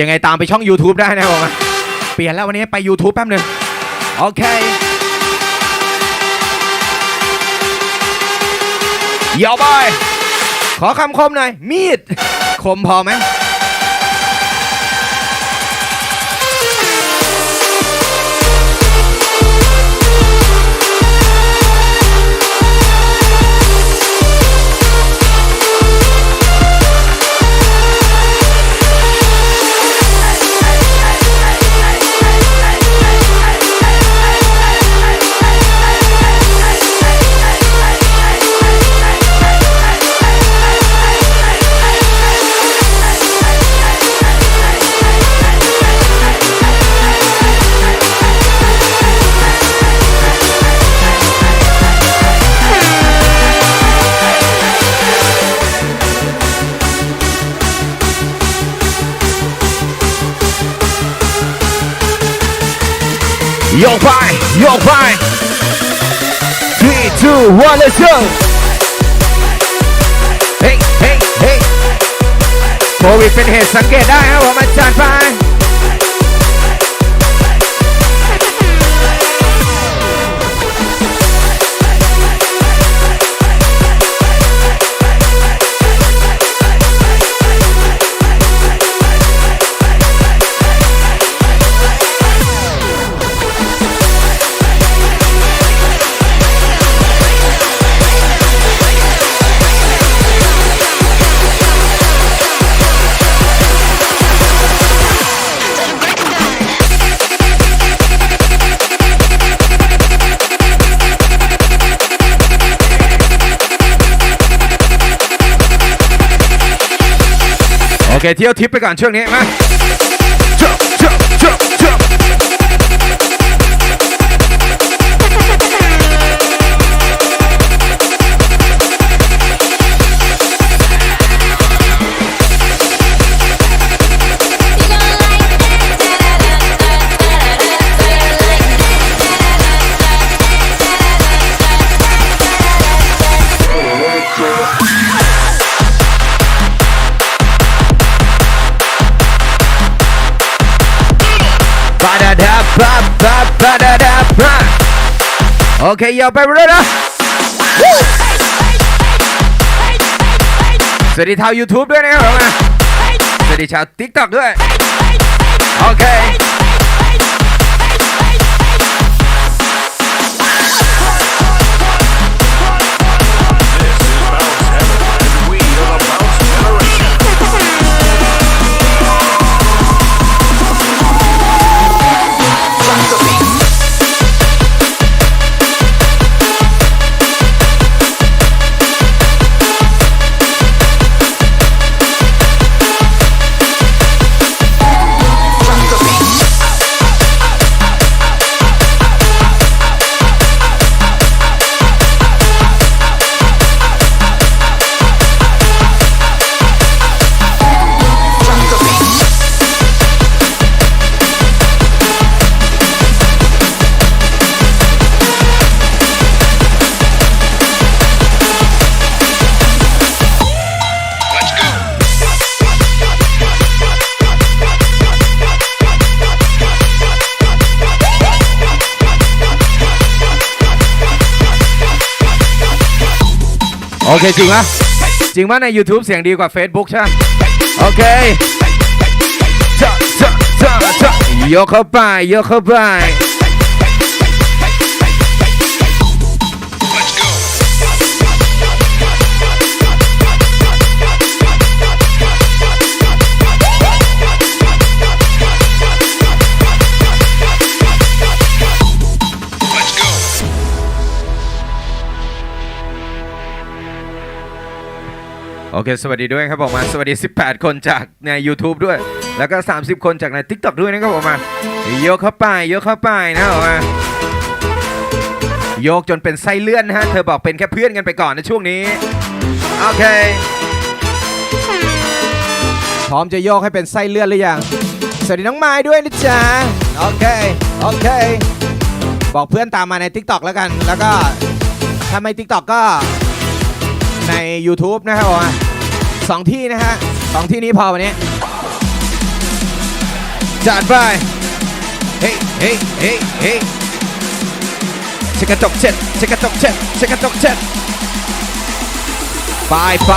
ยังไงตามไปช่อง YouTube ได้นะผมเปลี่ยนแล้ววันนี้ไป YouTube แป๊บหนึงโอเคเดี๋ยวไปขอคำคมหน่อย มีด คมพอไหม โยกไปโยกไป three two one let's go เฮ้ยเฮ้ยเฮ้ยโควิด เที่ยวทิปไปก่อนช่วงนี้มา จบจบจบจบปาดาดาปาปาปาดาดาปาโอเคอย่าไปเลยนะสวัสดีชาว YouTube ด้วยนะครับผมสวัสดีชาว TikTok ด้วย โอเค เคจริงปะจริงปะใน YouTube เสียงดีกว่า Facebook ใช่ไหมโอเคโยกเข้าไปยกเข้าไป โอเค สวัสดีด้วยครับผมมา สวัสดี 18 คนจากใน YouTube ด้วย แล้วก็ 30 คนจากใน TikTok ด้วยนะครับผมมาโยกเข้าไปโยกเข้าไปนะครับผมมาโยกจนเป็นไส้เลื่อนนะฮะ เธอบอกเป็นแค่เพื่อนกันไปก่อนในช่วงนี้ โอเค พร้อมจะโยกให้เป็นไส้เลื่อนหรือยัง สวัสดีน้องไม้ด้วยนะจ๊ะ โอเค โอเค บอกเพื่อนตามมาใน TikTok แล้วกัน แล้วก็ถ้าไม่ TikTok ก็ใน YouTube นะครับผม สองที่นะฮะสองที่นี้พอวันนี้ จัดไป เฮ้ยเฮ้ยเฮ้ยเฮ้ยเช็คกระจกเช็ดเช็คกระจกเช็ดเช็คกระจกเช็ดไปไป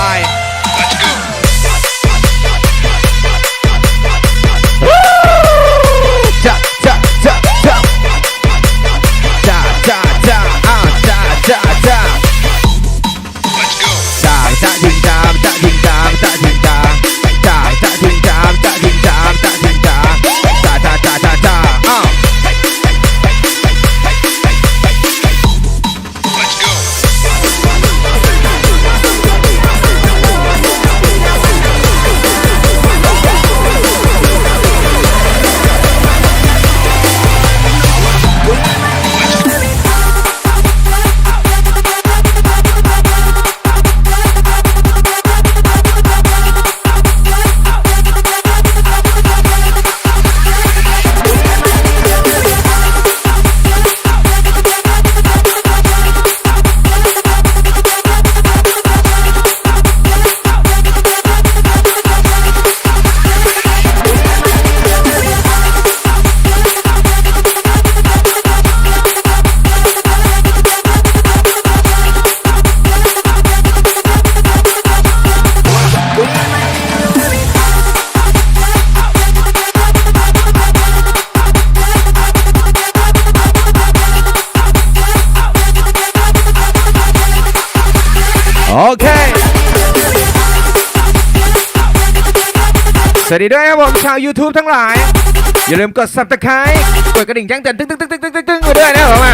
สวัสดีด้วยครับผมชาว YouTube ทั้งหลาย อย่าลืมกด subscribe กดกระดิ่งแจ้งเตือนตึ้งตึ้งตึ้งตึ้งตึ้งตึ้งด้วยนะครับผมา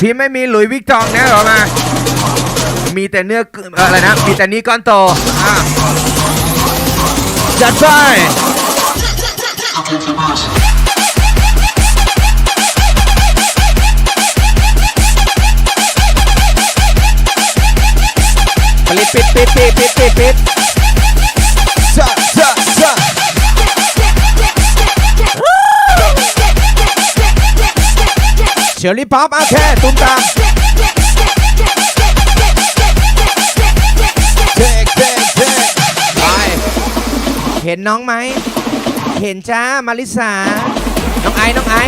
พี่ไม่มีหลุยวิกตองนะครับผม มีแต่เนื้อเอ่ออะไรนะ มีแต่นี้ก้อนโตอะจัดไปผลิตปิดปิดปิดปิดปิดปิดจ้าจ้าจ้าเชอรี่ป๊อปโอเคตุ้มตาม ห็นน้องไหม เห็นจ้า มาริสา น้องไอ้ น้องไอ้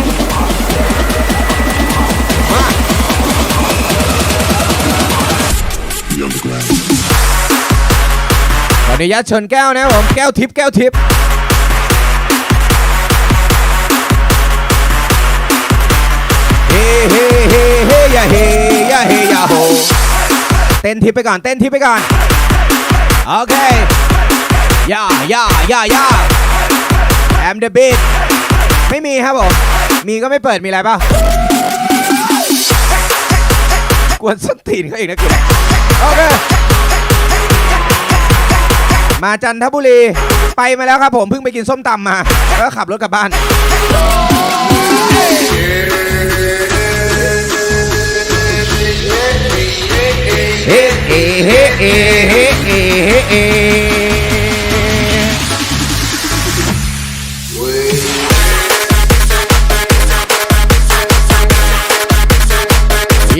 ขออนุญาตชนแก้วนะครับผม แก้วทิพย์แก้วทิพย์เฮ้เฮ้เฮ้เฮ้ยาเฮ้ยาเฮ้ยาโฮเต้นทิพย์ไปก่อน เต้นทิพย์ไปก่อน โอเค ย่าย่าย่าย่าแอมเดอะบีทไม่มีครับผม มีก็ไม่เปิดมีอะไรเปล่ากวนส้นตีนเขาอีกนะกูโอเคมาจันทบุรี ไปมาแล้วครับผมเพิ่งไปกินส้มตำมา แล้วขับรถกลับบ้าน เฮ้เฮ้เฮ้เฮ้เฮ้เฮ้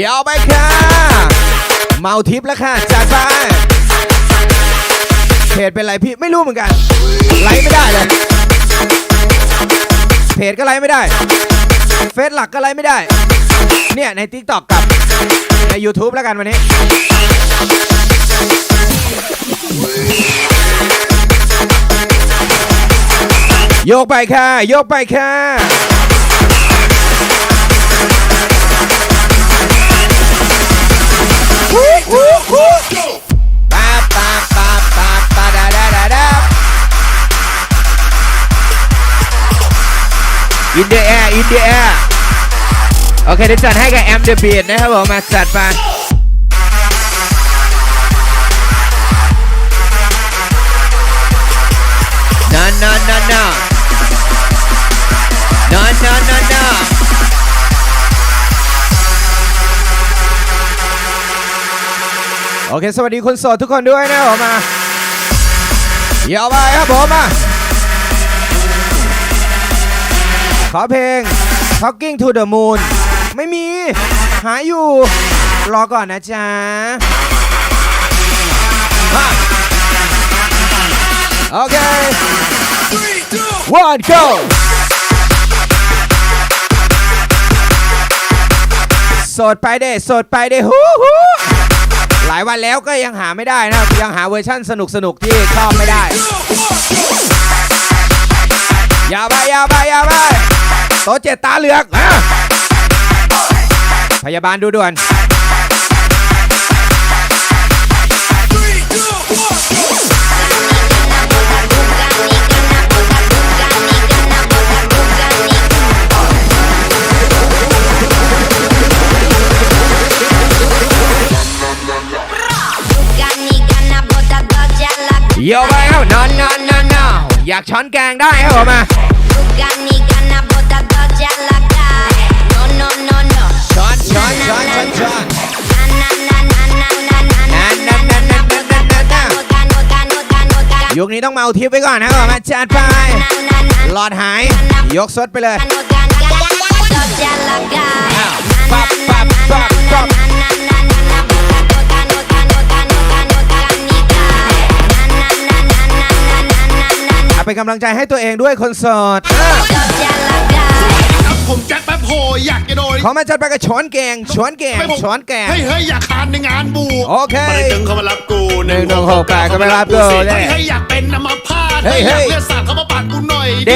ยาวไปค่ะเมาทิปแล้วค่ะจัดไปเพจเป็นไรพี่ไม่รู้เหมือนกันไลฟ์ไม่ได้เลยเพจก็ไลฟ์ไม่ได้ เฟซหลักก็ไลฟ์ไม่ได้ เนี่ยใน t ิ k t o k กับใน YouTube แล้วกันวันนี้โยกไปค่ะ โยกไปค่ะ ปาปาปาปาปาดาดาดาดา In the air in the air โอเคเดี๋ยวจัดให้กับแอมเดอะบีดนะครับผมมาจัดไป โอเค สวัสดีคนโสดทุกคนด้วยนะผมมาเดี๋ยวไปครับผมมาขอเพลง Talking to the Moon ไม่มี หาอยู่ รอก่อนนะจ๊ะมาโอเค one go โสดไปเด้โสดไปเด้ฮู้ฮู้ ลายวันแล้วก็ยังหาไม่ได้นะยังหาเวอร์ชั่นสนุกสนุกๆที่ชอบไม่ได้ อย่าไปอย่าไปอย่าไปโต๊ะเจ็ดตาเหลือกอะพยาบาลดูด่วน อยากช้อนแกงได้ครับผมมาช้อนช้อนช้อนช้อนช้อนยุคนี้ต้องเมาทิปไว้ก่อนนะครับผมาจัดไปหลอดหาย ยกสดไปเลยปั๊บปั๊บปั๊บปั๊บ เอาเป็นกำลังใจให้ตัวเองด้วยคนโสดเออครับผมแจ็คแป๊บโฮอยากจะโดนเขามาจัดไปกับช้อนแกงช้อนแกงให้ผมช้อนแกงเฮ้ยเฮ้ยอยากคานในงานบูโอเคมาได้ถึงเขามารับกูหนึ่งหนึ่งหกแปดก็มารับกูสิได้เฮ้ยเฮ้ยอยากเป็นน้ำมาพาดเฮ้ยอยากเฮ้ยเลือดสาดเขามาปาดกูหน่อยเด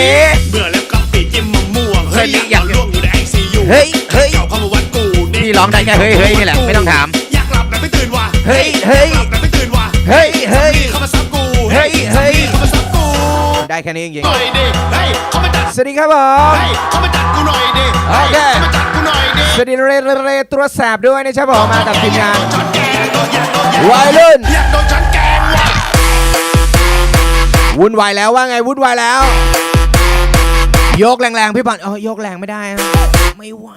เบื่อแล้วกับปีจิ้มมะม่วงเฮ้ยเฮ้ยอยากนอนร่วงอยู่ในไอซียูเฮ้ยเฮ้ยเก่าเข้ามาวัดกูเด็กพี่ร้องได้แค่เฮ้ยเฮ้ยนี่แหละไม่ต้องถามอยากหลับแต่ไม่ตื่นว่ะเฮ้ยเฮ้ยหลับแต่ไม่ตื่นว่ะเฮ้ยเฮ้ยเข้ามาซับกูเฮ้ยเฮ้ยเข้ามาซับกู ได้แค่นี้จริงหน่อยดิเฮ้ยเข้ามาจัดๆสวัสดีครับผม เฮ้ยเข้ามาจัดกูหน่อยดิโอเคเข้ามาจัดกูหน่อยดิสวัสดีเรเรเรตัวแสบด้วยนะครับผมมากับทีมงานช้อนแกงโดนอยากโดนอยากวัยรุ่น อยากโดนช้อนแกงว่ะวุ่นวายแล้วว่าไงวุ่นวายแล้ว ยกแรงๆพี่บอลเออยกแรงไม่ได้อะไม่ไหว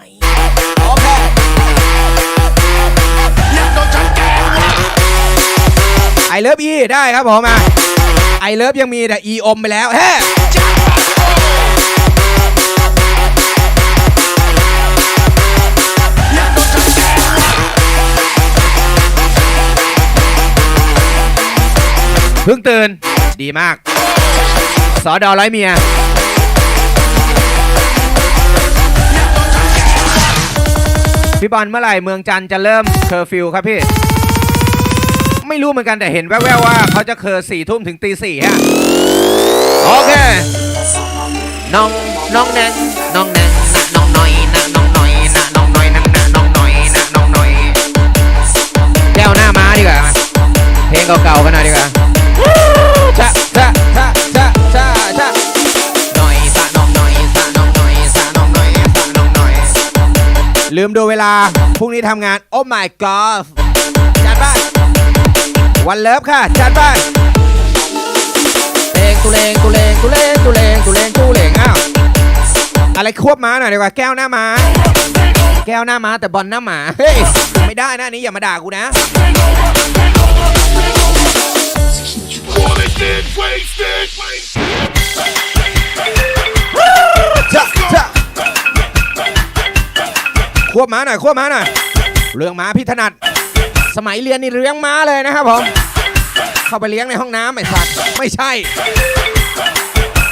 โอเคอยากโดนช้อนแกงว่ะไอเลิฟอีได้ครับผมมา ไอเลิฟยังมีแต่อีอมไปแล้วเฮ้อยากโดนช้อนแกงว่ะเพิ่งตื่น ดีมาก สอดอร้อยเมียพี่บอลเมื่อไหร่เมืองจันจะเริ่มเคอร์ฟิวครับพี่ ไม่รู้เหมือนกันแต่เห็นแว่วๆว่าเขาจะเคอร์สี่ทุ่มถึงตีสี่ฮะโอเคน้องน้องแนนน้องแนนนะน้องหน่อยนะน้องหน่อยนะน้องหน่อยนะนะน้องหน่อยนะน้องหน่อยแก้วหน้าม้าดีกว่ามาเพลงเก่าๆกันหน่อยดีกว่าชะชะชะชะชะชะหน่อยสะน้องหน่อยสะน้องหน่อยสะน้องหน่อยสะน้องหน่อยลืมดูเวลาพรุ่งนี้ทำงานโอ้ my god จัดไป วันเลิฟค่ะจัดไปเลงตุเลงตุเลงตุเลงตุเลงตุเลงตุเลงอ้าวอะไรควบม้าหน่อยดีกว่าแก้วหน้าม้าแก้วหน้าม้าแต่บอลหน้าหมาเฮ้ยไม่ได้นะนี้อย่ามาด่ากูนะ Wasted, wasted, wasted. จ้ะจ้ะควบม้าหน่อยควบม้าหน่อยเรื่องม้าพี่ถนัด สมัยเรียนนี่เลี้ยงม้าเลยนะครับผม เข้าไปเลี้ยงในห้องน้ำไอ้สัตว์ไม่ใช่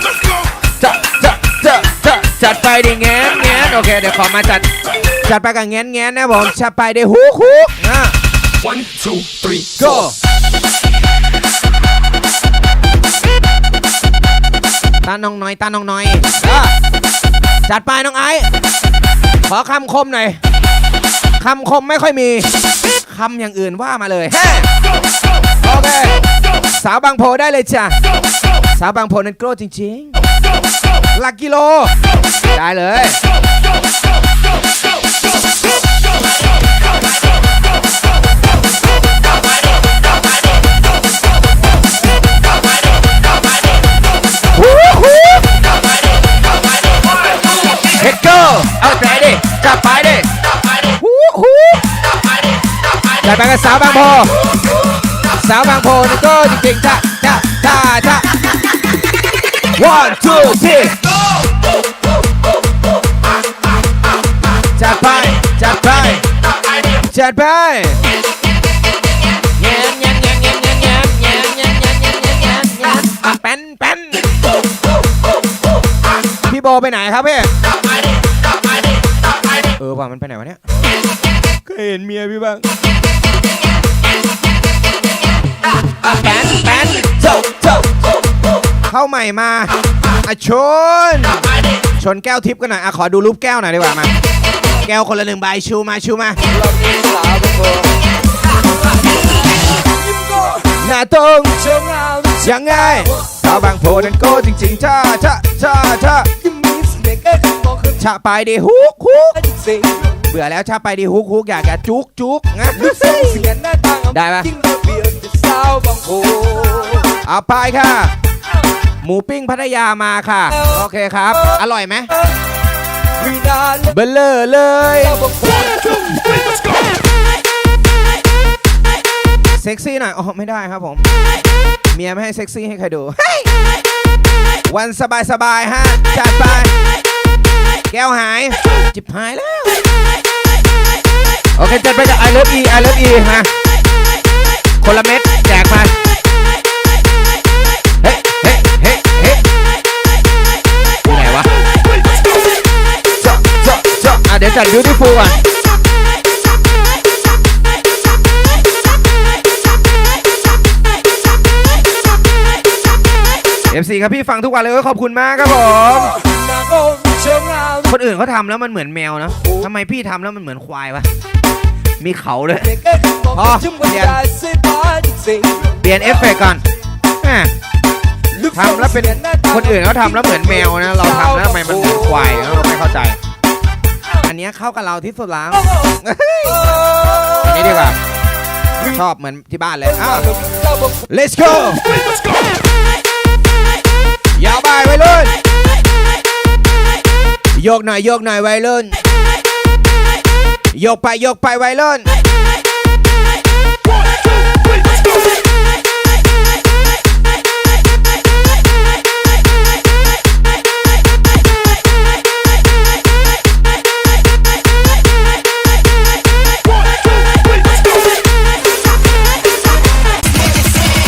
Let's go. จะจะจะจะจัดไปดิแงนแงนโอเค เดี๋ยวขอมาจัด จัดไปกับแงนแงนนะผมจัดไปดิฮุกฮุกนะ One, two, three, go ตาน้องน้อยตาน้องน้อยอะจัดไปน้องไอ้ขอคำคมหน่อยคำคมไม่ค่อยมี คำอย่างอื่นว่ามาเลยเฮ้โอเคสาวบางโพได้เลยจ้ะสาวบางโพนั้นโกรธจริงๆหลักกิโล ได้เลยเฮ้เกอร์เอาใจดิจับไปดิจับไปดิฮู้ฮู้ จัดไปกับสาวบางโพสาวบางโพนี่ก็จริงๆจ้าจ้าจ้าจ้า one two three จัดไปจัดไปจัดไปแป้นแป้นพี่โบไปไหนครับพี่เออว่ามันไปไหนวะเนี่ย เคยเห็นเมียพี่บ้างแปนแปนเจ้าเจ้าเข้าใหม่มาอะชน ชนแก้วทิพย์กันหน่อยอะขอดูรูปแก้วหน่อยดีกว่ามา แก้วคนละหนึ่งใบชูมาชูมาหน้าตรงยังไงสาวบางโพนั้นโก้จริงๆจ้าจ้าจ้าจ้าชะไปดิฮุกฮุก เบื่อแล้วชะไปดิฮุกฮุกอยากจะจุกจุกนะได้ปะเอาไปค่ะ หมูปิ้งพัทยามาค่ะ โอเคครับ อร่อยไหมเบลเลอร์เลยเซ็กซี่หน่อยอ๋อไม่ได้ครับผม เมียไม่ให้เซ็กซี่ให้ใครดู วันสบายสบายๆฮะ จัดไป แก้วหาย จิบหายแล้ว โอเคจัดไปกับ I love E I love E มาคนละเม็ดแจกมาเฮ้เฮ้เฮ้เฮ้อยู่ไหนวะเจาะเจาะเจาะอะเดี๋ยวจัด beautiful อะ FC ครับพี่ฟังทุกวันเลยเอ้ยขอบคุณมากครับผม คนอื่นเขาทำแล้วมันเหมือนแมวนะทำไมพี่ทำแล้วมันเหมือนควายวะ มีเขาด้วยพอเปลี่ยนเปลี่ยนเอฟเฟกต์ก่อนแหม่ทำแล้วเป็นคนอื่นเขาทำแล้วเหมือนแมวนะ เราทำแล้วทำไมมันเหมือนควายเราไม่เข้าใจ อันเนี้ยเข้ากับเราที่สุดแล้วอันนี้ดีกว่าชอบเหมือนที่บ้านเลยอ้าว let's go โยกหน่อยโยกหน่อยไว้รุ่นโยกไปโยกไปไว้รุ่น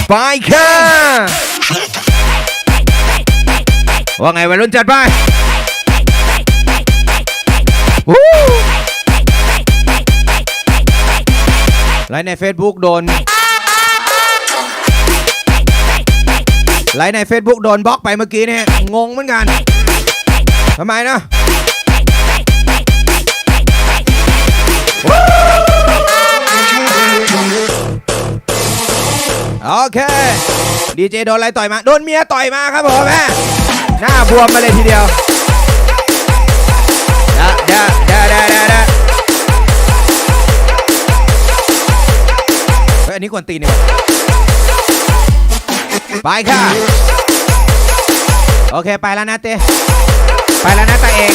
ไปค่ะว่าไงวัยรุ่นจัดไป ไลฟ์ใน Facebook โดนไลฟ์ใน Facebook โดนบล็อกไปเมื่อกี้เนี่ยงงเหมือนกันทำไมนะโอเคดีเจโดนอะไรต่อยมา โดนเมียต่อยมาครับผมแม่หน้าบวมมาเลยทีเดียวเดะเดะเดะเดะ ฮ้ยอันนี้ควรตีนเนี่ยไปค่ะ โอเคไปแล้วนะเต้ไปแล้วนะตาเอง